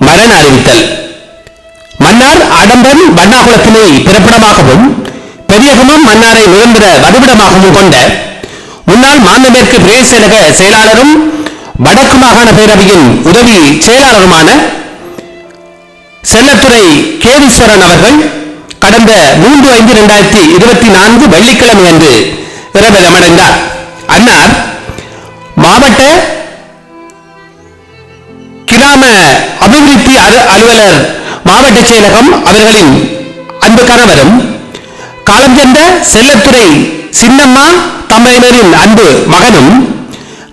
மரண அறிவித்தல் மன்னார் அடம்பன் வண்ணாகுளத்தினை பிறப்பிடமாகவும் பெரியகமம் மன்னாரை நிரந்தர வதிவிடமாகவும் கொண்ட முன்னாள் மாநிலமேற்கு பிரதேச செயலாளரும் வடக்கு மாகாண பேரவையின் உதவி செயலாளருமான செல்லத்துறை கேதீஸ்வரன் அவர்கள் கடந்த மூன்று ஐந்து இரண்டாயிரத்தி இருபத்தி நான்கு வெள்ளிக்கிழமை அன்று இரவிடமடைந்தார் அன்னார் அலுவலர் மாவட்ட செயலகம் அவர்களின் அன்பு கணவரும் காலம் சென்ற செல்லத்துறை சின்னம்மா தமையனரின் அன்பு மகனும்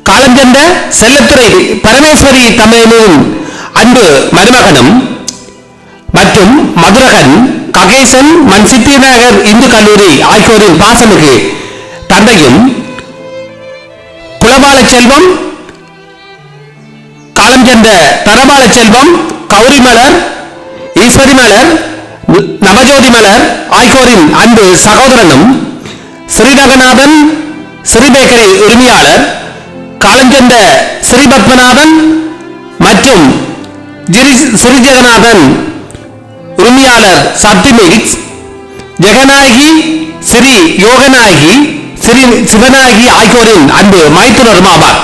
காலம் சென்ற செல்லத்துறை பரமேஸ்வரி தமையனரின் அன்பு மருமகனும் மற்றும் மதுரகன் ககேசன் மண் சித்திநகர் இந்து கல்லூரி ஆகியோரின் பாசமிகு தந்தையும் குலபால செல்வம் காலம் சென்ற தரபால செல்வம் கௌரி மலர் ஈஸ்வரி மலர் நவஜோதி மலர் ஆகியோரின் அன்பு சகோதரனும் ஸ்ரீரங்கநாதன் ஸ்ரீபேக்கரி உரிமையாளர் காலஞ்சென்ற ஸ்ரீபத்மநாதன் மற்றும் ஜிரி- ஸ்ரீஜெகநாதன் உரிமையாளர் சக்தி மிக்ஸ் ஜெகநாயகி ஸ்ரீ யோகநாயகி ஸ்ரீ சிவநாயகி ஆகியோரின் அன்பு மைத்துனரும் ஆவார்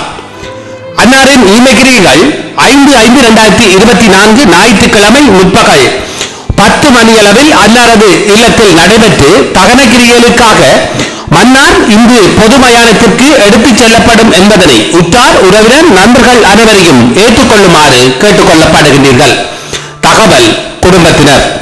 அன்னாரின் ஈமகிரிகள் ஐந்து ஐந்து இரண்டாயிரத்தி இருபத்தி நான்கு ஞாயிற்றுக்கிழமை முற்பகல் பத்து மணியளவில் அன்னாரது இல்லத்தில் நடைபெற்று தகனகிரிகளுக்காக மன்னார் இந்து பொது மயானத்திற்கு எடுத்துச் செல்லப்படும் என்பதனை உற்றார் உறவினர் நண்பர்கள் அனைவரையும் ஏற்றுக்கொள்ளுமாறு கேட்டுக்கொள்ளப்படுகின்றீர்கள். தகவல் குடும்பத்தினர்.